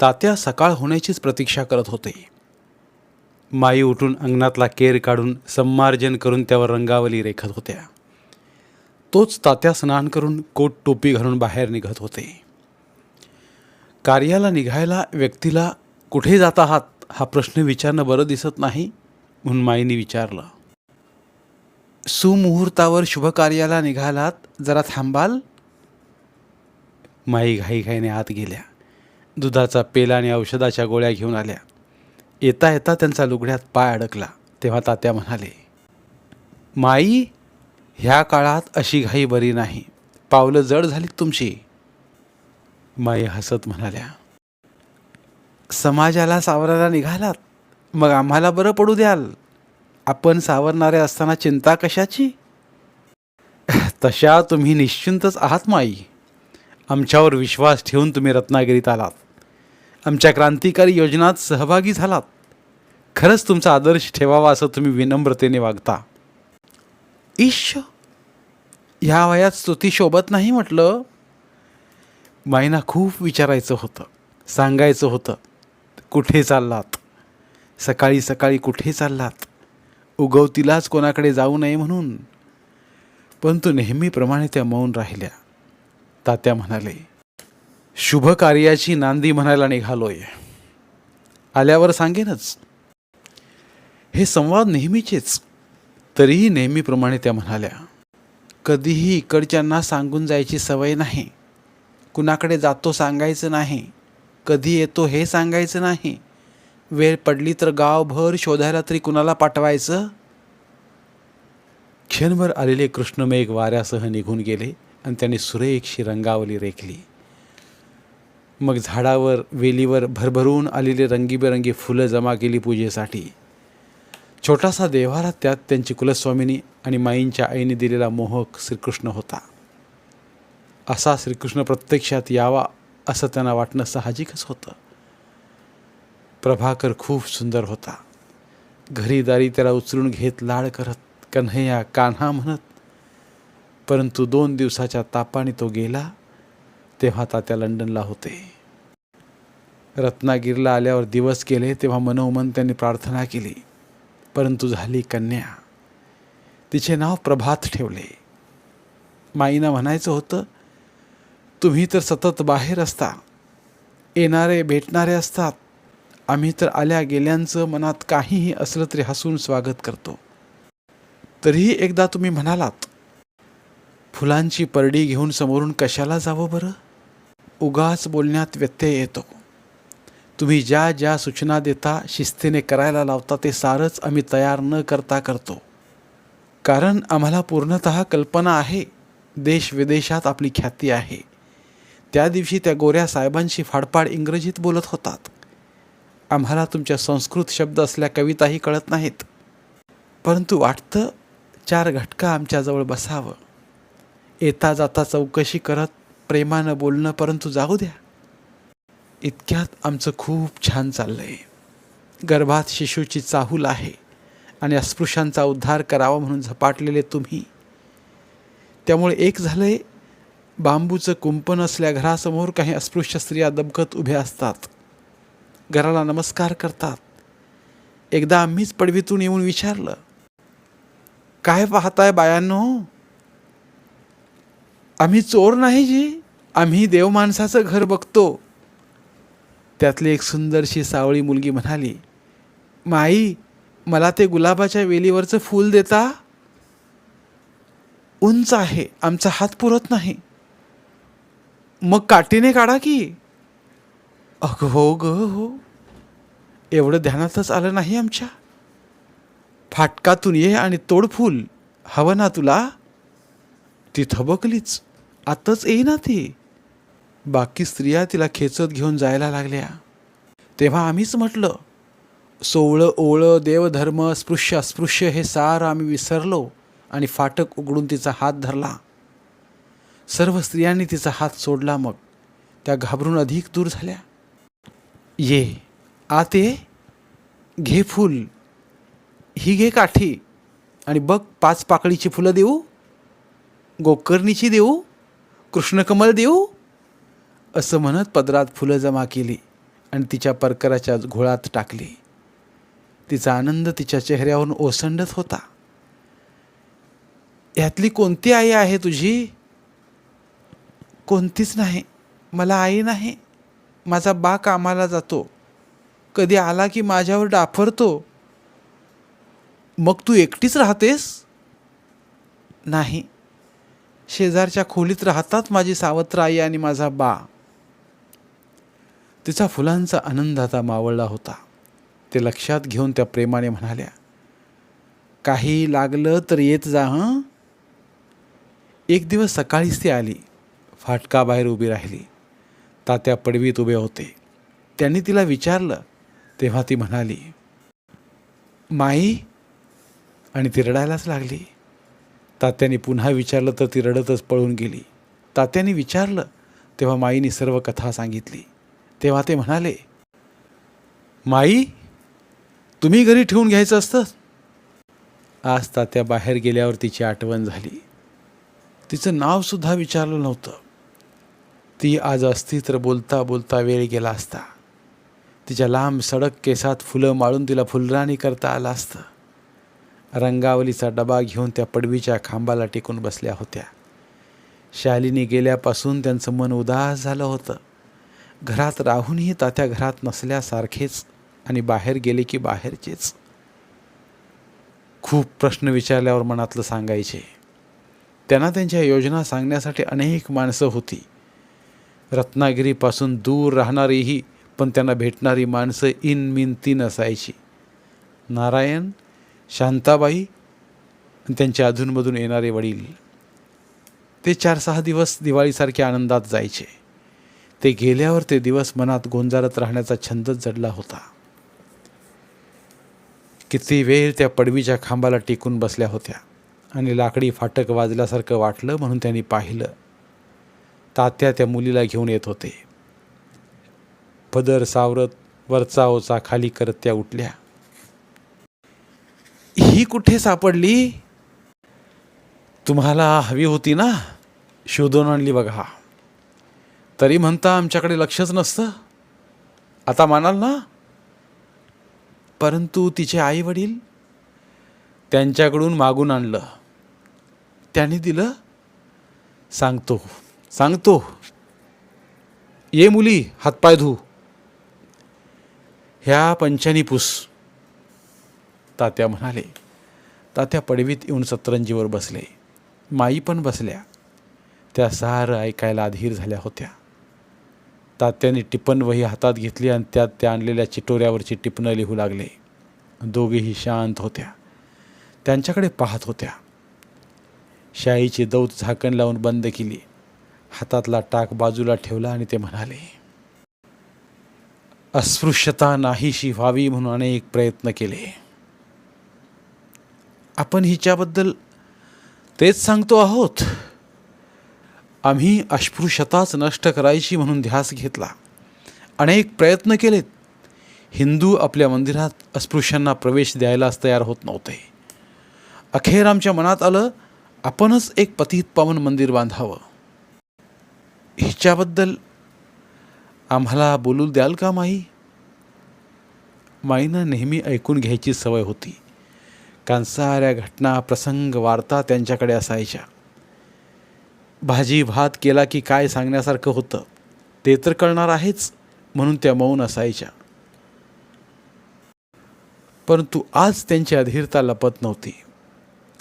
तात्या सकाळ होण्याचीच प्रतीक्षा करत होते. माई उठून अंगणातला केर काढून सम्मार्जन करून त्यावर रंगावली रेखत होत्या. तोच तात्या स्नान करून कोट टोपी घालून बाहेर निघत होते. कार्याला निघायला व्यक्तीला कुठे जात आहात हा प्रश्न विचारणं बरं दिसत नाही म्हणून माईने विचारलं. सुमुहूर्तावर शुभ कार्याला निघालात जरा थांबाल? माई घाईघाईने आत गेल्या. दुधाचा पेला आणि औषधाच्या गोळ्या घेऊन आल्या. येता येता त्यांचा लुगड्यात पाय अडकला तेव्हा तात्या म्हणाले माई ह्या काळात अशी घाई बरी नाही. पावलं जड झालीत तुमची. माई हसत म्हणाल्या समाजाला सावरायला निघालात. मग आम्हाला बरं पडू द्याल. आपण सावरणारे असताना चिंता कशाची? तशा तुम्ही निश्चिंतच आहात माई. आमच्यावर विश्वास ठेवून तुम्ही रत्नागिरीत आलात. आमच्या क्रांतिकारी योजनात सहभागी झालात. खरंच तुमचा आदर्श ठेवावा असं तुम्ही विनम्रतेने वागता. ईश ह्या वयात स्तुती शोभत नाही म्हटलं. माईना खूप विचारायचं होतं. सांगायचं होतं. कुठे चाललात? सकाळी सकाळी कुठे चाललात? उगवतीलाच कोणाकडे जाऊ नये म्हणून. परंतु नेहमीप्रमाणे त्या मौन राहिल्या. तात्या म्हणाले शुभ कार्याची नांदी म्हणायला निघालोय. आल्यावर सांगेनच. हे संवाद नेहमीचेच तरीही नेहमीप्रमाणे त्या म्हणाल्या कधीही इकडच्यांना सांगून जायची सवय नाही. कुणाकडे जातो सांगायचं नाही. कधी येतो हे सांगायचं नाही. वेळ पडली तर गावभर शोधायला तरी कुणाला पाठवायचं? क्षणभर आलेले कृष्णमेघ वाऱ्यासह निघून गेले आणि त्याने सुरेखशी रंगावली रेखली. मग झाडावर वेलीवर भरभरून आलेले रंगीबेरंगी फुलं जमा केली पूजेसाठी. छोटासा देव्हारा त्यात त्यांची कुलस्वामिनी आणि माईंच्या आईने दिलेला मोहक श्रीकृष्ण होता. असा श्रीकृष्ण प्रत्यक्षात यावा असं त्यांना वाटणं साहजिकच होतं. प्रभाकर खूप सुंदर होता. घरी दारी त्याला उचलून घेत लाड करत कन्हैया कान्हा म्हणत परंतु दोन दिवसाच्या तापाने तो गेला तेव्हा तात्या लंडनला होते. रत्नागिरीला आल्यावर दिवस गेले तेव्हा मनोमन त्यांनी प्रार्थना केली. परंतु झाली कन्या. तिचे नाव प्रभात ठेवले. माईना म्हणायचं होतं तुम्ही तर सतत बाहेर असता. येणारे भेटणारे असतात. आम्ही तर आल्या गेल्यांचं मनात काहीही असलं तरी हसून स्वागत करतो. तरीही एकदा तुम्ही म्हणालात फुलांची परडी घेऊन समोरून कशाला जावं बरं? उगाच बोलण्यात व्यत्यय येतो. तुम्ही ज्या ज्या सूचना देता शिस्तीने करायला लावता ते सारंच आम्ही तयार न करता करतो. कारण आम्हाला पूर्णत कल्पना आहे देश विदेशात आपली ख्याती आहे. त्या दिवशी त्या गोऱ्या साहेबांशी फाडफाड इंग्रजीत बोलत होतात. आम्हाला तुमच्या संस्कृत शब्द असल्या कविताही कळत नाहीत. परंतु वाटतं चार घटका आमच्याजवळ बसावं. येता जाता चौकशी करत प्रेमानं बोलणं परंतु जाऊ द्या. इतक्यात आमचं खूप छान चाललंय. गर्भात शिशूची चाहूल आहे आणि अस्पृश्यांचा उद्धार करावा म्हणून झपाटलेले तुम्ही. त्यामुळे एक झालंय बांबूचं कुंपण असल्या घरासमोर काही अस्पृश्य स्त्रिया दबकत उभ्या असतात. घराला नमस्कार करतात. एकदा आम्हीच पडवीतून येऊन विचारलं काय पाहताय बायांनो? आम्ही चोर नाही जी. आम्ही देव माणसाचं घर बघतो. त्यातली एक सुंदरशी सावळी मुलगी म्हणाली माई मला ते गुलाबाच्या वेलीवरचं फूल देता? उंच आहे आमचा हात पुरत नाही. मग काठीने काढा की. अग हो ग हो. एवढं ध्यानातच आलं नाही आमच्या. फाटकातून ये आणि तोड फूल. हवं ना तुला? ती थबकलीच आताच येईना ती. बाकी स्त्रिया तिला खेचत घेऊन जायला लागल्या. तेव्हा आम्हीच म्हटलं सोवळं ओवळं देवधर्म स्पृश्य अस्पृश्य हे सार आम्ही विसरलो आणि फाटक उघडून तिचा हात धरला. सर्व स्त्रियांनी तिचा हात सोडला मग. त्या घाबरून अधिक दूर झाल्या. ये आते घे फूल. ही घे काठी. आणि बघ पाच पाकळीची फुलं देऊ. गोकर्णीची देऊ. कृष्णकमल देऊ. असं म्हणत पदरात फुलं जमा केली आणि तिच्या परकराच्या घोळात टाकली. तिचा आनंद तिच्या चेहऱ्यावरून ओसंडत होता. यातली कोणती आई आहे तुझी? कोणतीच नाही. मला आई नाही. माझा बा कामाला जातो. कधी आला की माझ्यावर डाफरतो. मग तू एकटीच राहतेस? नाही. शेजारच्या खोलीत राहतात माझी सावत्र आई आणि माझा बा. तिचा फुलांचा आनंद आता मावळला होता. ते लक्षात घेऊन त्या प्रेमाने म्हणाल्या काही लागलं तर येत जा हं? एक दिवस सकाळीच ती आली. फाटकाबाहेर उभी राहिली. तात्या पडवीत उभे होते. त्यांनी तिला विचारलं. तेव्हा ती म्हणाली माई आणि ती रडायलाच लागली. तात्याने पुन्हा विचारलं तर ती रडतच पळून गेली. तात्याने विचारलं तेव्हा माईने सर्व कथा सांगितली. तेव्हा ते म्हणाले माई तुम्ही घरी ठेवून घ्यायचं असतं. आज तात्या बाहेर गेल्यावर तिची आठवण झाली. तिचं नावसुद्धा विचारलं नव्हतं. ती आज असती तर बोलता बोलता वेळ गेला असता. तिच्या लांब सडक केसात फुलं माळून तिला फुलराणी करता आलं असतं. रंगावलीचा डबा घेऊन त्या पडवीच्या खांबाला टेकून बसल्या होत्या. शालिनी गेल्यापासून त्यांचं मन उदास झालं होतं. घरात राहूनही तात्या घरात नसल्यासारखेच आणि बाहेर गेले की बाहेरचेच? खूप प्रश्न विचारल्यावर मनातलं सांगायचे. त्यांना त्यांच्या योजना सांगण्यासाठी अनेक माणसं होती. रत्नागिरीपासून दूर राहणारीही पण त्यांना भेटणारी माणसं इन मिन तीन असायची नारायण शांताबाई आणि त्यांच्या अधूनमधून येणारे वडील. ते चार सहा दिवस दिवाळीसारख्या आनंदात जायचे. ते गेल्यावर ते दिवस मनात गोंजारत राहण्याचा छंदच जडला होता. किती वेळ त्या पडवीच्या खांबाला टिकून बसल्या होत्या आणि लाकडी फाटक वाजल्यासारखं वाटलं म्हणून त्यांनी पाहिलं. तात्या त्या मुलीला घेऊन येत होते. पदर सावरत वरचा ओचा खाली करत त्या उठल्या. ही कुठे सापडली? तुम्हाला हवी होती ना? शोधून आणली बघा. तरी म्हणता आमच्याकडे लक्षच नसतं. आता मानाल ना? परंतु तिचे आई वडील त्यांच्याकडून मागून आणलं. त्याने दिलं. सांगतो सांगतो. ये मुली हातपाय धू. ह्या पंचानी पुस. तात्या म्हणाले तात्या पडवीत येऊन सतरंजीवर बसले. माई पण बसल्या. त्या सारं ऐकायला अधीर झाल्या होत्या. तात्याने टिपण वही हातात घेतली आणि त्यात त्या आणलेल्या चिटोऱ्यावरची टिपणं लिहू लागले. दोघेही शांत होत्या. त्यांच्याकडे पाहत होत्या. शाईची दौत झाकण लावून बंद केली. हातातला टाक बाजूला ठेवला आणि ते म्हणाले अस्पृश्यता नाहीशी व्हावी म्हणून अनेक प्रयत्न केले. आपण हिच्याबद्दल तेच सांगतो आहोत. आम्ही अस्पृश्यताच नष्ट करायची म्हणून ध्यास घेतला. अनेक प्रयत्न केलेत. हिंदू आपल्या मंदिरात अस्पृश्यांना प्रवेश द्यायलाच तयार होत नव्हते. अखेर आमच्या मनात आलं आपणच एक पतित पावन मंदिर बांधावं. हिच्याबद्दल आम्हाला बोलू द्याल का माई? माईनं नेहमी ऐकून घ्यायची सवय होती. कांसाऱ्या घटना प्रसंग वार्ता त्यांच्याकडे असायच्या. भाजी भात केला की काय सांगण्यासारखं होतं ते तर कळणार आहेच म्हणून त्या मौन असायच्या. परंतु आज त्यांची अधीरता लपत नव्हती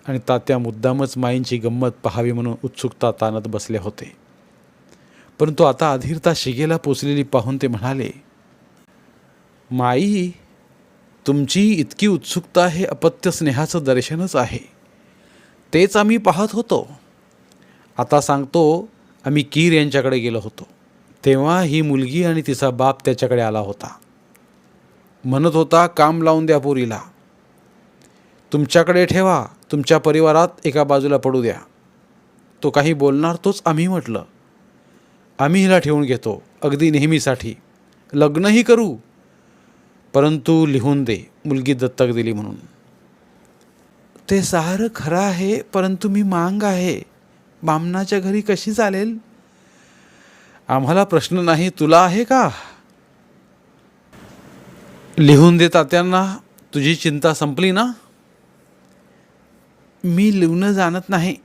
आणि तात्या मुद्दामच माईंची गंमत पाहावी म्हणून उत्सुकता ताणत बसले होते. परंतु आता अधीरता शिगेला पोचलेली पाहून ते म्हणाले माई तुमची इतकी उत्सुकता हे अपत्य स्नेहाचं दर्शनच आहे. तेच आम्ही पाहत होतो. आता सांगतो आम्ही कीर यांच्याकडे गेलो होतो. तेव्हा ही मुलगी आणि तिचा बाप त्याच्याकडे आला होता. म्हणत होता काम लावून द्या पोरीला. तुमच्याकडे ठेवा तुमच्या परिवारात एका बाजूला पडू द्या. तो काही बोलणार तोच आम्ही म्हटलं. आम्ही हिला ठेवून घेतो अगदी नेहमीसाठी. लग्नही करू परंतु लिहून दे मुलगी दत्तक दिली म्हणून. ते सारं खरं आहे परंतु मी मांग आहे. बामणाच्या घरी कशी चालेल? आम्हाला प्रश्न नाही तुला आहे का? लिहून दे तात्यांना तुझी चिंता संपली ना? मी लिहून जाणत नाही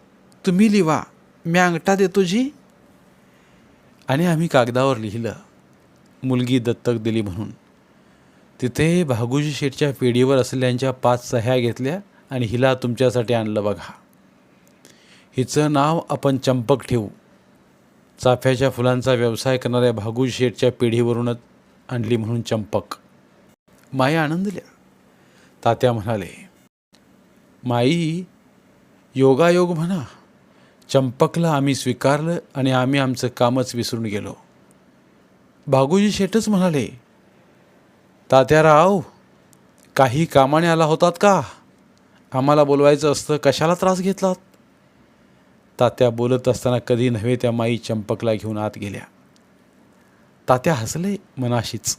तुम्ही लिवा मी अंगठा देतो जी. आणि आम्ही कागदावर लिहिलं मुलगी दत्तक दिली म्हणून. तिथे भागुजी शेठच्या पेढीवर असलेल्यांच्या पाच सह्या घेतल्या आणि हिला तुमच्यासाठी आणलं बघा. हिचं नाव आपण चंपक ठेवू. चाफ्याच्या फुलांचा व्यवसाय करणाऱ्या भागू शेठच्या पिढीवरूनच आणली म्हणून चंपक. माई आनंदल्या. तात्या म्हणाले माई योगायोग म्हणा. चंपकला आम्ही स्वीकारलं आणि आम्ही आमचं कामच विसरून गेलो. भागुजी शेठच म्हणाले तात्याराव काही कामाने आला होतात का? आम्हाला बोलवायचं असतं कशाला त्रास घेतलात? तात्या बोलत असताना कधी नव्हे त्या माई चंपकला घेऊन आत गेल्या. तात्या हसले मनाशीच.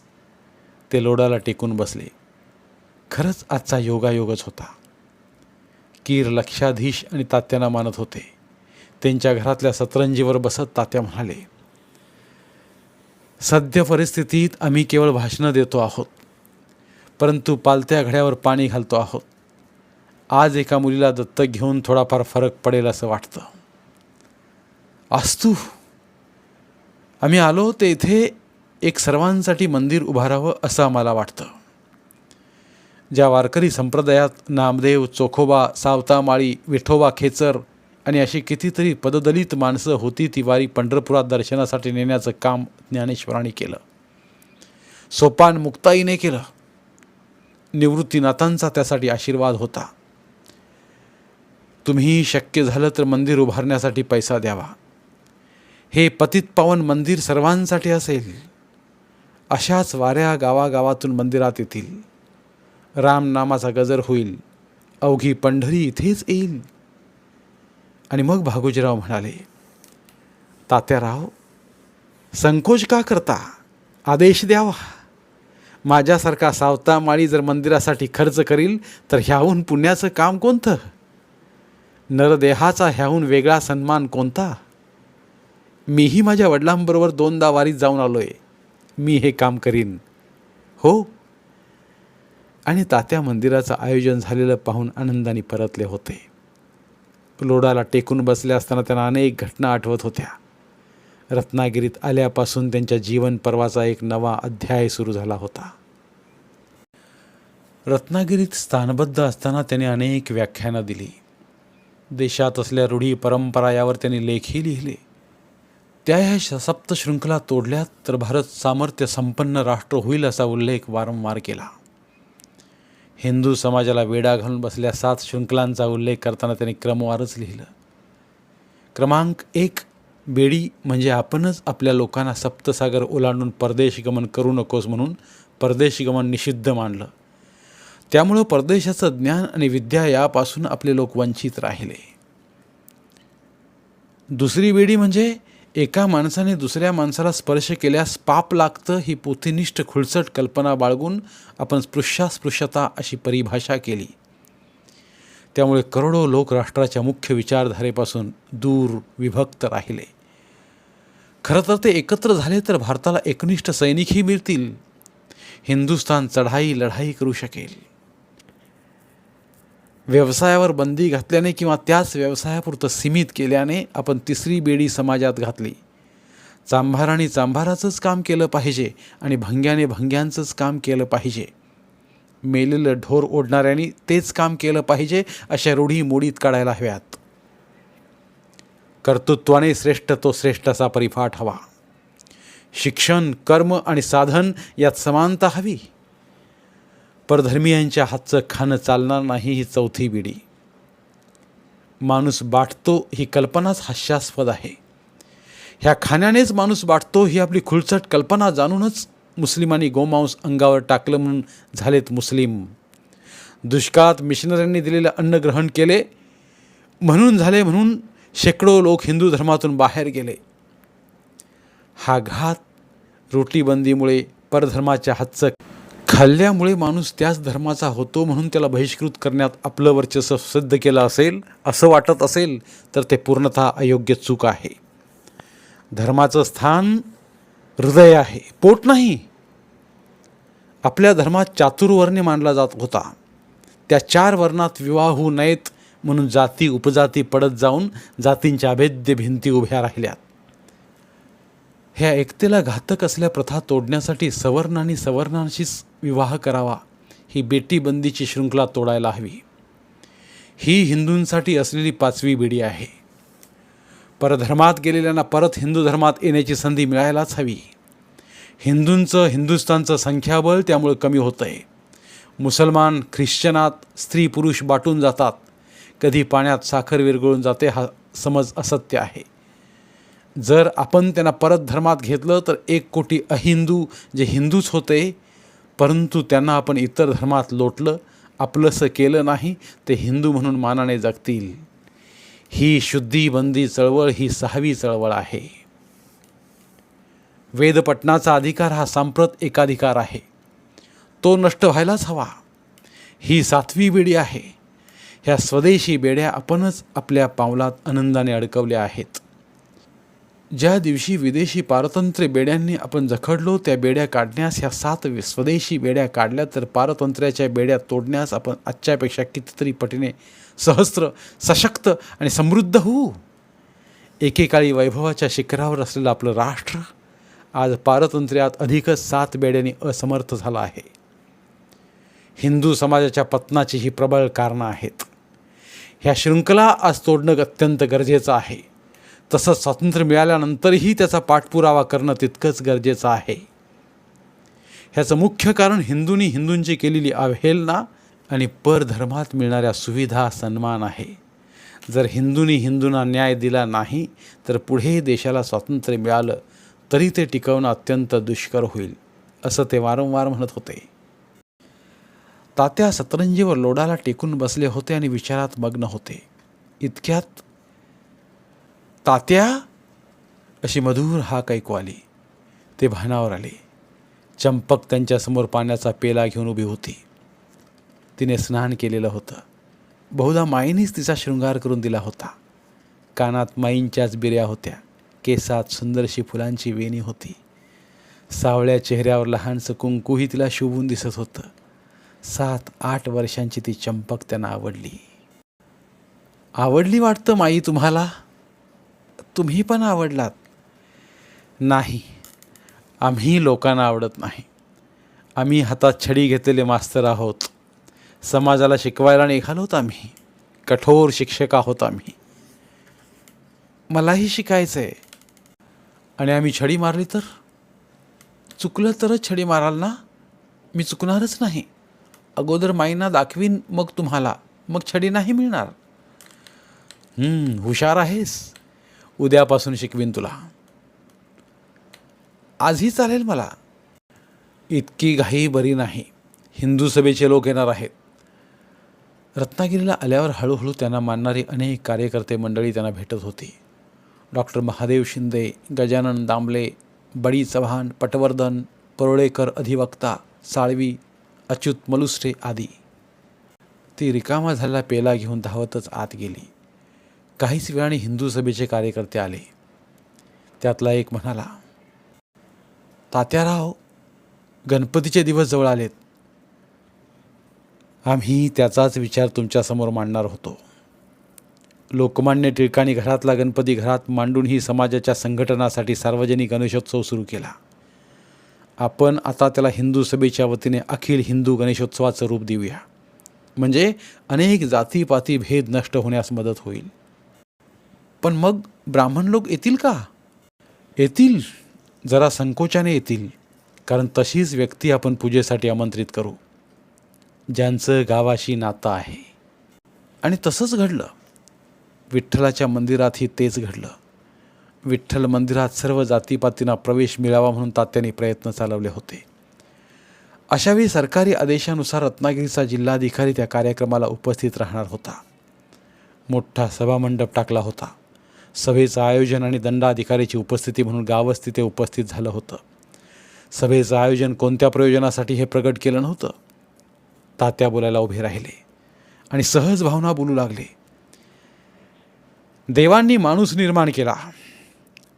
ते लोडाला टेकून बसले. खरंच आजचा योगायोगच होता. कीर लक्षाधीश आणि तात्यांना मानत होते. त्यांच्या घरातल्या सतरंजीवर बसत तात्या म्हणाले सद्य परिस्थितीत आम्ही केवळ भाषणं देतो आहोत. परंतु पालत्या घड्यावर पाणी घालतो आहोत. आज एका मुलीला दत्तक घेऊन थोडाफार फरक पडेल असं वाटतं. आस्तू. आम्ही आलो ते इथे एक सर्वांसाठी मंदिर उभारावं असं आम्हाला वाटतं. ज्या वारकरी संप्रदायात नामदेव चोखोबा सावतामाळी विठोबा खेचर आणि अशी कितीतरी पददलित माणसं होती ती वारी पंढरपुरात दर्शनासाठी नेण्याचं काम ज्ञानेश्वरांनी केलं. सोपान मुक्ताईने केलं. निवृत्तीनाथांचा त्यासाठी आशीर्वाद होता. तुम्ही शक्य झालं तर मंदिर उभारण्यासाठी पैसा द्यावा. हे पतित पावन मंदिर सर्वांसाठी असेल. अशाच वाऱ्या गावागावातून मंदिरात येतील. रामनामाचा गजर होईल. अवघी पंढरी इथेच येईल. आणि मग भागोजीराव म्हणाले तात्याराव संकोच का करता? आदेश द्यावा. माझ्यासारखा सावता माळी जर मंदिरासाठी खर्च करील तर ह्याहून पुण्याचं काम कोणतं? नरदेहाचा ह्याहून वेगळा सन्मान कोणता? मीही माझ्या वडिलांबरोबर दोनदा वारीत जाऊन आलो आहे मी हे काम करीन. हो? आणि तात्या मंदिराचं आयोजन झालेलं पाहून आनंदाने परतले होते. लोडाला टेकून बसले असताना त्यांना अनेक घटना आठवत होत्या. रत्नागिरीत आल्यापासून त्यांच्या जीवन पर्वाचा एक नवा अध्याय सुरू झाला होता. रत्नागिरीत स्थानबद्ध असताना त्याने अनेक व्याख्यानं दिली. देशात असल्या रूढी परंपरा यावर त्यांनी लेखही लिहिले. त्या ह्या सप्तशृंखला तोडल्यात तर भारत सामर्थ्य संपन्न राष्ट्र होईल असा उल्लेख वारंवार केला. हिंदू समाजाला वेडा घालून बसल्या सात शृंखलांचा उल्लेख करताना त्यांनी क्रमवारच लिहिलं. क्रमांक एक बेडी म्हणजे आपणच आपल्या लोकांना सप्तसागर ओलांडून परदेश गमन करू नकोस म्हणून परदेश गमन निषिद्ध मानलं. त्यामुळं परदेशाचं ज्ञान आणि विद्या यापासून आपले लोक वंचित राहिले. दुसरी बेडी म्हणजे एका माणसाने दुसऱ्या माणसाला स्पर्श केल्यास पाप लागतं ही पोथीनिष्ठ खुळचट कल्पना बाळगून आपण स्पृश्यास्पृश्यता अशी परिभाषा केली. त्यामुळे करोडो लोक राष्ट्राच्या मुख्य विचारधारेपासून दूर विभक्त राहिले. खरं तर ते एकत्र झाले तर भारताला एकनिष्ठ सैनिकही मिळतील. हिंदुस्थान चढाई लढाई करू शकेल. व्यवसायावर बंदी घातल्याने किंवा त्याच व्यवसायापुरतं सीमित केल्याने आपण तिसरी बेडी समाजात घातली. चांभाराने चांभाराचंच काम केलं पाहिजे आणि भंग्याने भंग्यांचंच काम केलं पाहिजे. मेलेलं ढोर ओढणाऱ्यांनी तेच काम केलं पाहिजे अशा रूढी मोडीत काढायला हव्यात. कर्तृत्वाने श्रेष्ठ तो श्रेष्ठ असा परिपाठ हवा. शिक्षण कर्म आणि साधन यात समानता हवी. परधर्मीयांच्या हातचं खाणं चालणार नाही ही चौथी बिडी. माणूस बाटतो ही कल्पनाच हास्यास्पद आहे. ह्या खाण्यानेच माणूस बाटतो ही आपली खुलचट कल्पना जाणूनच मुस्लिमांनी गोमांस अंगावर टाकलं म्हणून झालेत मुस्लिम. दुष्काळात मिशनऱ्यांनी दिलेलं अन्न ग्रहण केले म्हणून झाले म्हणून शेकडो लोक हिंदू धर्मातून बाहेर गेले. हा घात रोटीबंदीमुळे परधर्माच्या हातचं खाल्ल्यामुळे माणूस त्याच धर्माचा होतो म्हणून त्याला बहिष्कृत करण्यात आपलं वर्चस्व सिद्ध केलं असेल असं वाटत असेल तर ते पूर्णतः अयोग्य चूक आहे. धर्माचं स्थान हृदय आहे पोट नाही. आपल्या धर्मात चातुर्वर्ण मानला जात होता. त्या चार वर्णात विवाह होऊ नयेत म्हणून जाती उपजाती पडत जाऊन जातींच्या अभेद्य भिंती उभ्या राहिल्यात. ह्या एकतेला घातक असल्या प्रथा तोडण्यासाठी सवर्णांनी सवर्णांशीच विवाह करावा. ही बेटीबंदीची शृंखला तोडायला हवी. ही हिंदूंसाठी असलेली पाचवी बिडी आहे. परधर्मात गेलेल्यांना परत हिंदू धर्मात येण्याची संधी मिळायलाच हवी. हिंदूंचं हिंदुस्थानचं संख्याबळ त्यामुळं कमी होतं आहे मुसलमान ख्रिश्चनात स्त्री पुरुष बाटून जातात. कधी पाण्यात साखर विरघळून जाते हा समज असत्य आहे. जर आपण त्यांना परत धर्मात घेतलं तर एक कोटी अहिंदू जे हिंदूच होते परंतु त्यांना आपण इतर धर्मात लोटलं आपलंसं केलं नाही ते हिंदू म्हणून मानाने जगतील. ही शुद्धीबंदी चळवळ ही सहावी चळवळ आहे. वेदपटनाचा अधिकार हा सांप्रत एकाधिकार आहे. तो नष्ट व्हायलाच हवा. ही सातवी बेडी आहे. ह्या स्वदेशी बेड्या आपणच आपल्या पावलात आनंदाने अडकवल्या आहेत. ज्या दिवशी विदेशी पारतंत्र्य बेड्यांनी आपण जखडलो त्या बेड्या काढण्यास ह्या सात स्वदेशी बेड्या काढल्या तर पारतंत्र्याच्या बेड्या तोडण्यास आपण आजच्यापेक्षा कितीतरी पटीने सहस्त्र सशक्त आणि समृद्ध होऊ. एकेकाळी वैभवाच्या शिखरावर असलेलं आपलं राष्ट्र आज पारतंत्र्यात अधिकच सात बेड्यांनी असमर्थ झालं आहे. हिंदू समाजाच्या पतनाची ही प्रबळ कारणं आहेत. ह्या शृंखला आज तोडणं अत्यंत गरजेचं आहे. तसंच स्वातंत्र्य मिळाल्यानंतरही त्याचा पाठपुरावा करणं तितकंच गरजेचं आहे. ह्याचं मुख्य कारण हिंदूंनी हिंदूंची केलेली अवहेलना आणि परधर्मात मिळणाऱ्या सुविधा सन्मान आहे. जर हिंदूंनी हिंदूंना न्याय दिला नाही तर पुढे देशाला स्वातंत्र्य मिळालं तरी ते टिकवणं अत्यंत दुष्कर होईल असं ते वारंवार म्हणत होते. तात्या सतरंजीवर लोडाला टेकून बसले होते आणि विचारात मग्न होते. इतक्यात तात्या अशी मधुर हाक ऐकू आली ते भानावर आले. चंपक त्यांच्यासमोर पाण्याचा पेला घेऊन उभी होती. तिने स्नान केलेलं होतं. बहुधा माईनीच तिचा शृंगार करून दिला होता. कानात माईंच्याच बिऱ्या होत्या. केसात सुंदरशी फुलांची वेणी होती. सावळ्या चेहऱ्यावर लहानसं कुंकूही तिला शोभून दिसत होतं. सात आठ वर्षांची ती चंपक त्यांना आवडली. आवडली वाटतं माई तुम्हाला? तुम्ही पण आवडलात. नाही आम्ही लोकांना आवडत नाही. आम्ही हातात छडी घेतलेले मास्तर आहोत. समाजाला शिकवायला निघालोत आम्ही. कठोर शिक्षक आहोत आम्ही. मलाही शिकायचं आहे आणि आम्ही छडी मारली तर? चुकलं तरच छडी माराल ना? मी चुकणारच नाही. अगोदर माईंना दाखवीन मग तुम्हाला. मग छडी नाही मिळणार. हुशार आहेस. उद्यापासून शिकवीन तुला. आजही चालेल मला. इतकी घाई बरी नाही. हिंदू सभेचे लोक येणार आहेत. रत्नागिरीला आल्यावर हळूहळू त्यांना मानणारी अनेक कार्यकर्ते मंडळी त्यांना भेटत होती. डॉक्टर महादेव शिंदे गजानन दामले बडी चव्हाण पटवर्धन परोळेकर अधिवक्ता साळवी अच्युत मलुसरे आदी. ती रिकामा झालेला पेला घेऊन धावतच आत गेली. काहीच वेळाने हिंदू सभेचे कार्यकर्ते आले. त्यातला एक म्हणाला तात्याराव गणपतीचे दिवस जवळ आलेत. आम्ही त्याचाच विचार तुमच्यासमोर मांडणार होतो. लोकमान्य टिळकांनी घरातला गणपती घरात मांडून ही समाजाच्या संघटनासाठी सार्वजनिक गणेशोत्सव सुरू केला. आपण आता त्याला हिंदू सभेच्या वतीने अखिल हिंदू गणेशोत्सवाचं रूप देऊया. म्हणजे अनेक जातीपाती भेद नष्ट होण्यास मदत होईल. पण मग ब्राह्मण लोक येतील का? येतील. जरा संकोचाने येतील. कारण तशीच व्यक्ती आपण पूजेसाठी आमंत्रित करू. ज्यांचं गावाशी नातं आहे. आणि तसंच घडलं. विठ्ठलाच्या मंदिरातही तेच घडलं. विठ्ठल मंदिरात सर्व जातीपातींना प्रवेश मिळावा म्हणून तात्याने प्रयत्न चालवले होते. अशावेळी सरकारी आदेशानुसार रत्नागिरीचा जिल्हाधिकारी त्या कार्यक्रमाला उपस्थित राहणार होता. मोठा सभामंडप टाकला होता. सभेचं आयोजन आणि दंडाधिकाऱ्याची उपस्थिती म्हणून गावच तिथे उपस्थित झालं होतं. सभेचं आयोजन कोणत्या प्रयोजनासाठी हे प्रकट केलं नव्हतं? तात्या बोलायला उभे राहिले आणि सहज भावना बोलू लागले. देवांनी माणूस निर्माण केला.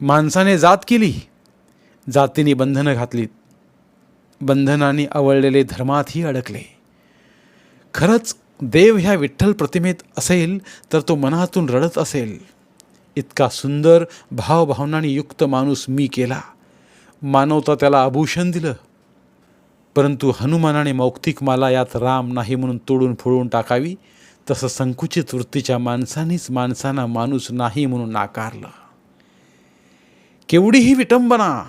माणसाने जात केली. जातीने बंधनं घातलीत बंधनांनी आवळलेले धर्मातही अडकले. खरंच देव ह्या विठ्ठल प्रतिमेत असेल तर तो मनातून रडत असेल. इतका सुंदर भावभावनाने युक्त माणूस मी केला. मानवता त्याला आभूषण दिलं. परंतु हनुमानाने मौक्तिक माला यात राम नाही म्हणून तोडून फोडून टाकावी तसं संकुचित वृत्तीच्या माणसानेच माणसांना माणूस नाही म्हणून नाकारलं. केवढीही विटंबना!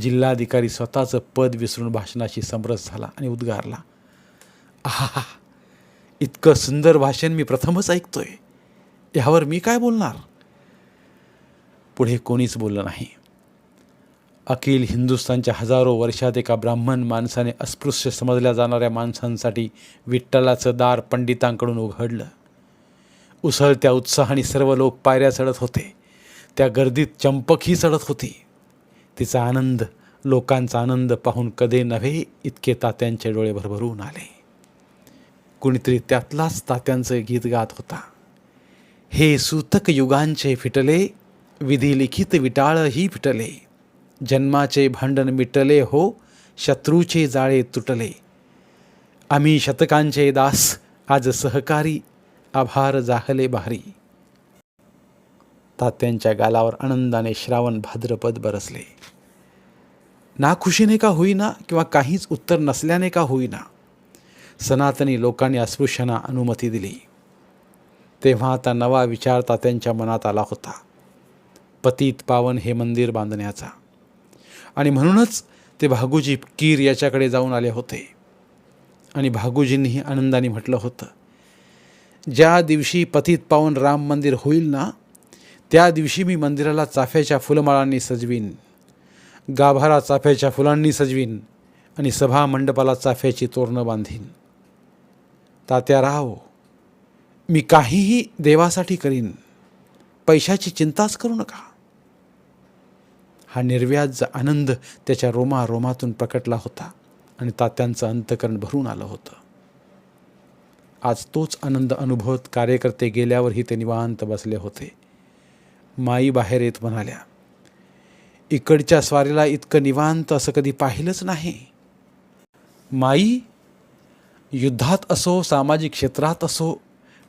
जिल्हाधिकारी स्वतःचं पद विसरून भाषणाशी समरस झाला आणि उद्गारला. आहा इतकं सुंदर भाषण मी प्रथमच ऐकतोय. यावर मी काय बोलणार? पुढे कोणीच बोललं नाही. अखिल हिंदुस्थानच्या हजारो वर्षात एका ब्राह्मण माणसाने अस्पृश्य समजल्या जाणाऱ्या माणसांसाठी विठ्ठलाचं दार पंडितांकडून उघडलं. उसळत्या उत्साहाने सर्व लोक पायऱ्या चढत होते. त्या गर्दीत चंपकही चढत होती. तिचा आनंद लोकांचा आनंद पाहून कधी नव्हे इतके तात्यांचे डोळे भरभरून आले. कुणीतरी त्यातलाच तात्यांचं गीत गात होता. हे सूतक युगांचे फिटले विधी लिखित विटाळही फिटले. जन्माचे भांडण मिटले हो शत्रूचे जाळे तुटले. आम्ही शतकांचे दास आज सहकारी आभार जाहले भारी. तात्यांच्या गालावर आनंदाने श्रावण भाद्रपद बरसले. नाखुशीने का होईना किंवा काहीच उत्तर नसल्याने का होईना सनातनी लोकांनी अस्पृश्यांना अनुमती दिली. तेव्हा आता नवा विचार तात्यांच्या मनात आला होता. पतीत पावन हे मंदिर बांधण्याचा. आणि म्हणूनच ते भागूजी कीर याच्याकडे जाऊन आले होते. आणि भागूजींनीही आनंदाने म्हटलं होतं ज्या दिवशी पतीत पावन राम मंदिर होईल ना त्या दिवशी मी मंदिराला चाफ्याच्या फुलमाळांनी सजवीन गाभारा चाफ्याच्या फुलांनी सजवीन आणि सभा मंडपाला चाफ्याची तोरणं बांधीन. तात्या तात्याराव मी काहीही देवासाठी करीन पैशाची चिंताच करू नका. हा निर्व्याज आनंद त्याच्या रोमा रोमातून प्रकटला होता आणि तात्यांचं अंतकरण भरून आलं होतं. आज तोच आनंद अनुभवत कार्यकर्ते गेल्यावरही ते निवांत बसले होते. माई बाहेर येत म्हणाल्या इकडच्या स्वारीला इतकं निवांत असं कधी पाहिलंच नाही. माई युद्धात असो सामाजिक क्षेत्रात असो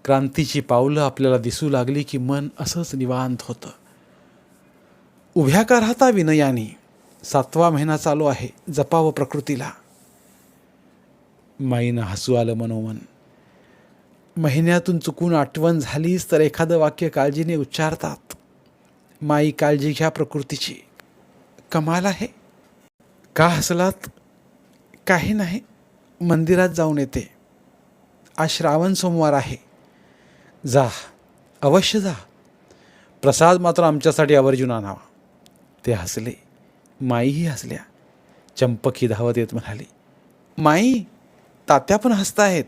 क्रांतीची पावलं आपल्याला दिसू लागली की मन असंच निवांत होतं. उभ्या का राहता विनयाने सातवा महिना चालू आहे जपावं प्रकृतीला. माईनं हसू आलं मनोमन. महिन्यातून चुकून आठवण झालीच तर एखादं वाक्य काळजीने उच्चारतात. माई काळजी घ्या प्रकृतीची. कमाल आहे. का हसलात? काही नाही. मंदिरात जाऊन येते. आज श्रावण सोमवार आहे. जा. अवश्य जा. प्रसाद मात्र आमच्यासाठी आवर्जून आणावा. ते हसले. माईही हसल्या. चंपक ही धावत येत म्हणाली माई तात्या पण हसतायत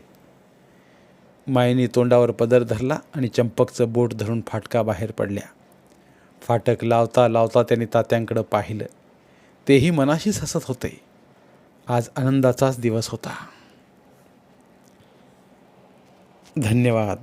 माईने तोंडावर पदर धरला आणि चंपकचं बोट धरून फाटका बाहेर पडल्या. फाटक लावता लावता त्यांनी तात्यांकडं पाहिलं. तेही मनाशीच हसत होते. आज आनंदाचाच दिवस होता. धन्यवाद.